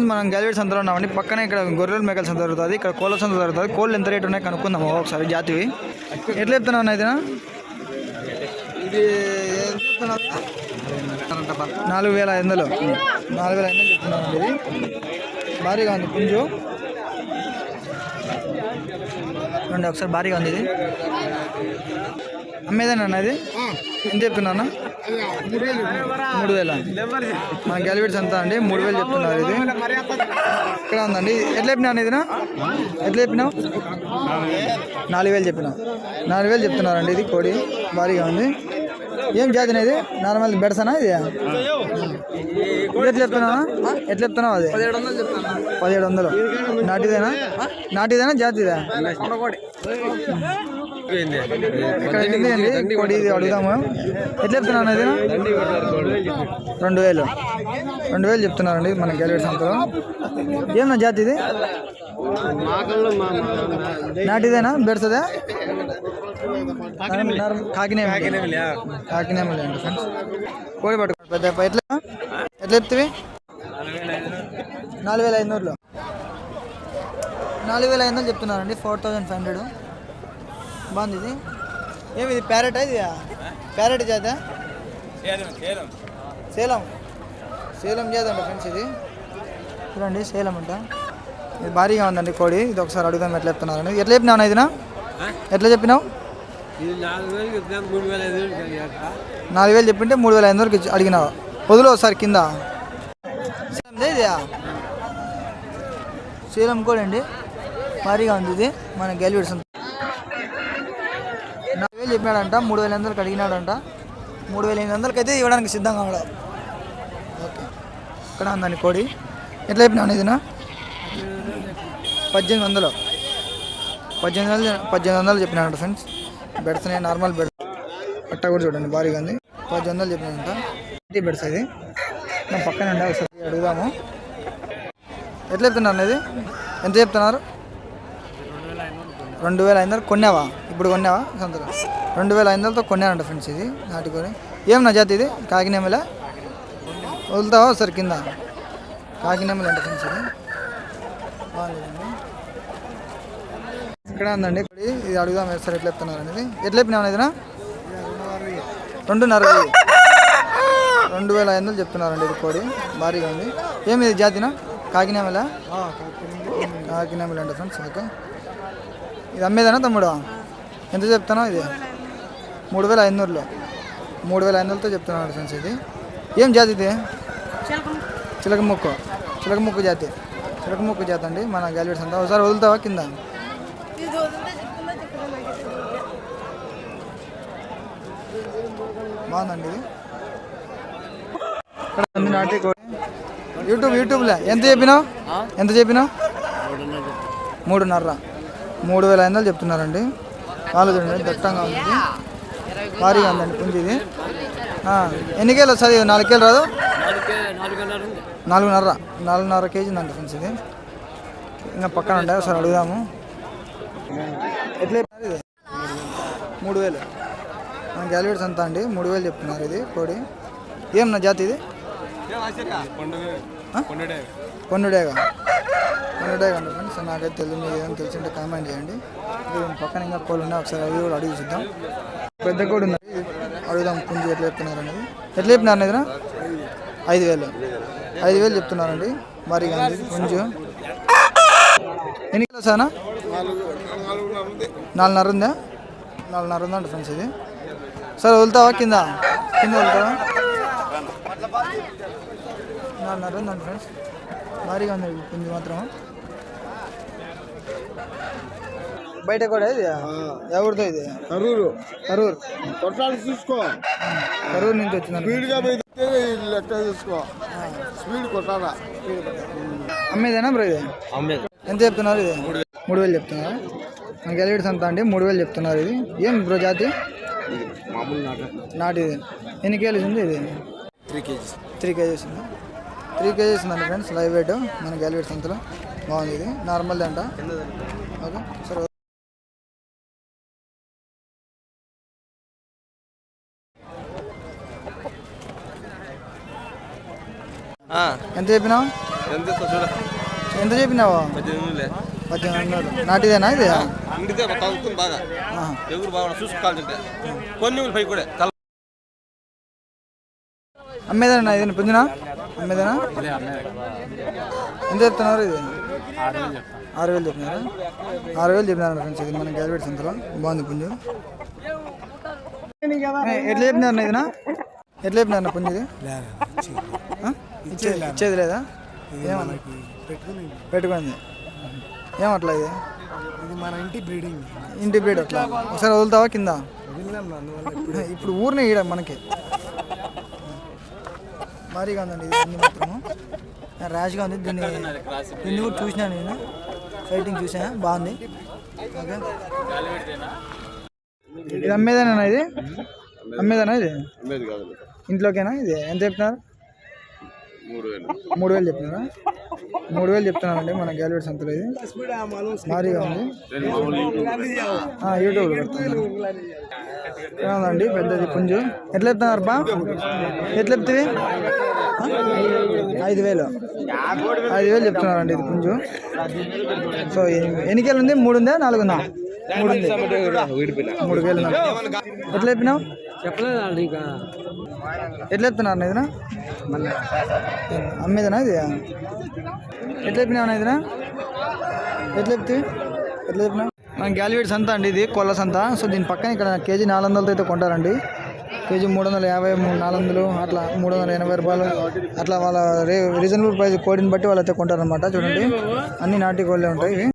Friends మనం gallery సంతలో ఉన్నామండి. పక్కనే ఇక్కడ గొర్రెల మేకల సంత జరుగుతుంది. ఇక్కడ కోళ్ళ సంత జరుగుతుంది. కోళ్ళు ఎంత రేటు ఉన్నాయి కనుక్కుందాం ఒకసారి జాతివి. ఎట్లా చెప్తున్నావు అన్న ఇది నాలుగు వేల ఐదు వందలు. నాలుగు వేల ఐదు వందలు చెప్తున్నామండి ఇది. భారీగా ఉంది పుంజు. రండి ఒకసారి భారీగా ఉంది ఇది. అమ్మేదేనా అన్న ఇది ఎంత చెప్తున్నా మూడు వేల? మన గెలివిడ్స్ అంతా అండి? మూడు వేలు చెప్తున్నారు ఇది. ఇక్కడ ఉందండి. ఎట్లా చెప్పినావు ఇది ఎట్లా చెప్పినావు? నాలుగు వేలు చెప్పినావు. నాలుగు వేలు చెప్తున్నారండి ఇది కోడి. భారీగా ఉంది. ఏం జాతి ఇది? నార్మల్ బెడసనా ఇది ఇది? ఎట్లా చెప్తున్నావా ఎట్లా చెప్తున్నావు అది? పదిహేడు వందలు చెప్తాను పదిహేడు వందలు. నాటిదేనా? నాటిదేనా? జాతిదా? కోడి ఇది అడుగుదాము? ఎట్లా చెప్తున్నాను ఇది రెండు వేలు. రెండు వేలు చెప్తున్నారండి మన గ్యాలరీ సంతలో. ఏమన్నా జాతి ఇది? నాటిదేనా? బెడసదా కాకినే కాకినేమలే. అండి ఫ్రెండ్స్. కోడి పట్టుకో పెద్ద ఎట్లా? ఎట్లా చెప్తివి? నాలుగు వేల ఐదు నూరులో నాలుగు వేల ఐదు వందలు చెప్తున్నారండి. Four thousand five hundred. బాగుంది ఇది. ఏమి ఇది ప్యారెట్ ఇది ప్యారెట్ చేత సేలం సేలం. చేద్దండి ఫ్రెండ్స్ ఇది. చూడండి సేలం అంట. ఇది భారీగా ఉందండి కోడి. ఇది ఒకసారి అడుగుదాం ఎట్లా చెప్తున్నారని. ఎట్లా చెప్పినావు ఇదినా ఎట్లా చెప్పినావు? నాలుగు వేలు చెప్పింటే మూడు వేల ఐదు వరకు అడిగినావు? వదులు ఒకసారి కింద. సేలం కూడా అండి భారీగా ఉంది ఇది. మన గెలివిడ్స్ వేలు మూడు వేల ఎనిమిది అడిగినాడంట. మూడు వేల ఎనిమిది వందలకి అయితే ఇవ్వడానికి సిద్ధంగా ఉన్నాడు. ఓకే. ఇక్కడ ఉందండి కోడి. ఎట్లా చెప్పినా ఇదినా? పద్దెనిమిది వందలు. పద్దెనిమిది వందలు పద్దెనిమిది వందలు చెప్పినాడు ఫ్రెండ్స్ బెడ్స్ నార్మల్ బెడ్స్ పట్ట కూడా చూడండి భారీగా ఉంది. పద్దెనిమిది వందలు చెప్పినాడంట. బెడ్స్ ఇది. నా పక్కన ఉండే ఒకసారి అడుగుదాము. ఎట్లా చెప్తున్నారు ఇది? ఎంత చెప్తున్నారు? రెండు వేల ఐదు వందలు కొన్నావా? ఇప్పుడు కొన్నావా? సంతలో రెండు వేల ఐదు వందలతో కొన్నానంట ఫ్రెండ్స్ ఇది నాటుకొని. ఏం నా జాతి ఇది? కాకినేమల వదులుతావా సార్ కింద. కాకినేమల అంట ఫ్రెండ్స్ ఇది. బాగుంది. ఇక్కడ ఉందండి. ఇది అడుగుదాం సార్ ఎట్లా చెప్తున్నారు అనేది. ఎట్లా చెప్పినావు ఇదినా రెండున్నర రెండు వేల ఐదు వందలు చెప్తున్నారండి ఇది కోడి. భారీగా ఉంది. ఏమి ఇది జాతినా కాకినేమల కాకినేమల అంట ఫ్రెండ్స్ ఓకే. ఇది అమ్మేదేనా తమ్ముడు? ఎంత చెప్తానో ఇది? మూడు వేల ఐదునూరులో. మూడు వేల ఐదు వందలతో చెప్తున్నాడు ఫ్రెండ్స్ ఇది. ఏం జాతి ఇది? చిలక చిలకముక్కు చిలక జాతి. చిలకముక్కు జాతి అండి. మన గ్యాలరీస్ అంతా ఒకసారి వదులుతావా కింద? బాగుందండి ఇది. నాటి యూట్యూబ్ యూట్యూబ్లో. ఎంత చెప్పినావు? ఎంత చెప్పినావు? మూడున్నర. మూడు వేల ఐదు వందలు చెప్తున్నారండి. వాళ్ళు చూడండి దట్టంగా ఉంది. భారీగా ఉందండి పుంజి ఇది. ఎన్ని కేలు వస్తుంది? నాలుగు కేలు రాదు? నాలుగున్నర నాలుగున్నర కేజీ ఉందండి ఫ్రెండ్స్ ఇది. ఇంకా పక్కన ఉండే ఒకసారి అడుగుదాము. ఎట్లా ఇది? మూడు వేలు. మన గ్యాలరీస్ అంతా అండి మూడు వేలు చెప్తున్నారు ఇది కోడి. ఏం నా జాతి ఇది? పొన్నుడేగా పొన్నుడేగా అండి ఫ్రెండ్స్ నాకైతే తెలియదు ఏదైనా తెలిసింటే కామెంట్ చేయండి. పక్కన ఇంకా కోళ్ళు ఉన్నాయి ఒకసారి అవి కూడా అడిగి చూద్దాం. పెద్ద కోడి ఉంది. అడుగుదాం పుంజు ఎట్లా చెప్తున్నారు అనేది. ఎట్లా చెప్పినారు ఇదినా ఐదు వేలు. ఐదు వేలు చెప్తున్నారండి. మరి ఉంది పుంజు ఎన్ని కిలో సానా నాలుగున్నర ఉందా? నాలుగున్నర ఉందండి ఫ్రెండ్స్ ఇది. సరే వెళ్తావా కింద? కింద వెళ్తావా నాలుగున్నర ఉందండి ఫ్రెండ్స్? భారీగా ఉంది పుంజు మాత్రం బయట కూడా ఇది? ఎవరిదో ఇది? కరూరు. కరూర్. కొట్టాలి చూసుకో. కరూర్ నుంచి వచ్చిందండి స్పీడ్గా పోయితే లెక్క చూసుకో. స్పీడ్ కొట్టాలా? అమ్మేదేనా బ్రో ఇది? ఎంత చెప్తున్నారు ఇది? మూడు వేలు చెప్తున్నారు? మనకి ఎలివిడ్స్ అంతా అండి మూడు వేలు చెప్తున్నారు ఇది. ఏం బ్రో జాతి? మామూలు నాట. నాటి ఇది. ఎన్ని కేజీస్ ఉంది ఇది? Three kgs. త్రీ కేజీస్ ఉంది? త్రీ కేజీస్ ఉందండి ఫ్రెండ్స్ లైవ్ వెయిట్. మన గ్యాలరీస్ అంతలో. బాగుంది ఇది. నార్మల్ అంట. ఓకే సరే. ఎంత చెప్పినావు? ఎంత చెప్పినావు? పద్దెనిమిది నాటిదేనా ఇది? ఇంటిదే తగ్గుతుంది బాగా. ఆహా. ఎవరు బాగా చూసుకోవాలంటే కొన్ని పై కూడా తల అమ్మేదేనా ఇది? పుంజునా? అమ్మేదేనా? ఎంత చెప్తున్నారు ఇది? ఆరు వేలు చెప్పినారా? ఆరు వేలు చెప్పినారు ఫ్రెండ్స్ ఇది మన గ్యాలరీ సంతలో. బాగుంది పుంజు. ఎట్లా చెప్పినారు ఇదినా? ఎట్లా చెప్పినారు పుంజు ఇది? ఇచ్చేది ఇచ్చేది లేదా? పెట్టుకుంది. ఏమట్లా ఇది? ఇది మన ఇంటి బ్రీడింగ్. ఇంటి బ్రీడ్ అట్లా? ఒకసారి వదులుతావా కింద? ఇప్పుడు ఊరినే ఈడ మనకి. భారీగా ఉందండి ఇది మాత్రము. ర్యాష్గా ఉంది. దీన్ని దీన్ని కూడా చూసినాను నేను. ఫైటింగ్ చూసా బాగుంది. ఓకే. ఇది అమ్మేదేనా ఇది? అమ్మేదేనా ఇది? ఇంట్లోకేనా ఇది? ఎంత చెప్తున్నారు? మూడు వేలు మూడు వేలు చెప్తున్నారా? మూడు వేలు చెప్తున్నానండి మన గ్యాలరీ సంతలో ఇది. భారీగా ఉంది. పెడుతున్నాను ఏముందండి పెద్దది పుంజు. ఎట్లా చెప్తున్నారు బా? ఎట్లా చెప్తుంది ఐదు వేలు. ఐదు వేలు చెప్తున్నారండి ఇది పుంజు. సో ఎన్ని- ఎన్ని కేలు ఉంది? మూడు ఉందా నాలుగు ఉందా మూడు ఉంది మూడు వేలు? ఎట్లా చెప్పినావు చెప్పలేదు ఇంకా ఎట్లా చెప్తున్నారు ఇదినా అమ్మేదనా ఇది? ఎట్లా ఇదినా ఎట్లా చెప్తే ఎట్లా చెప్పినా మన గ్యాలివేట్ సంత అండి ఇది కొల్ల సంత. సో దీని పక్కన ఇక్కడ కేజీ నాలుగు వందలతో అయితే కొంటారండి. కేజీ మూడు వందల యాభై మూడు నాలుగు వందలు అట్లా మూడు వందల ఎనభై రూపాయలు అట్లా వాళ్ళ రీజనబుల్ ప్రైస్ కోడిని బట్టి వాళ్ళు అయితే కొంటారనమాట చూడండి అన్ని నాటి కోళ్ళే ఉంటాయి.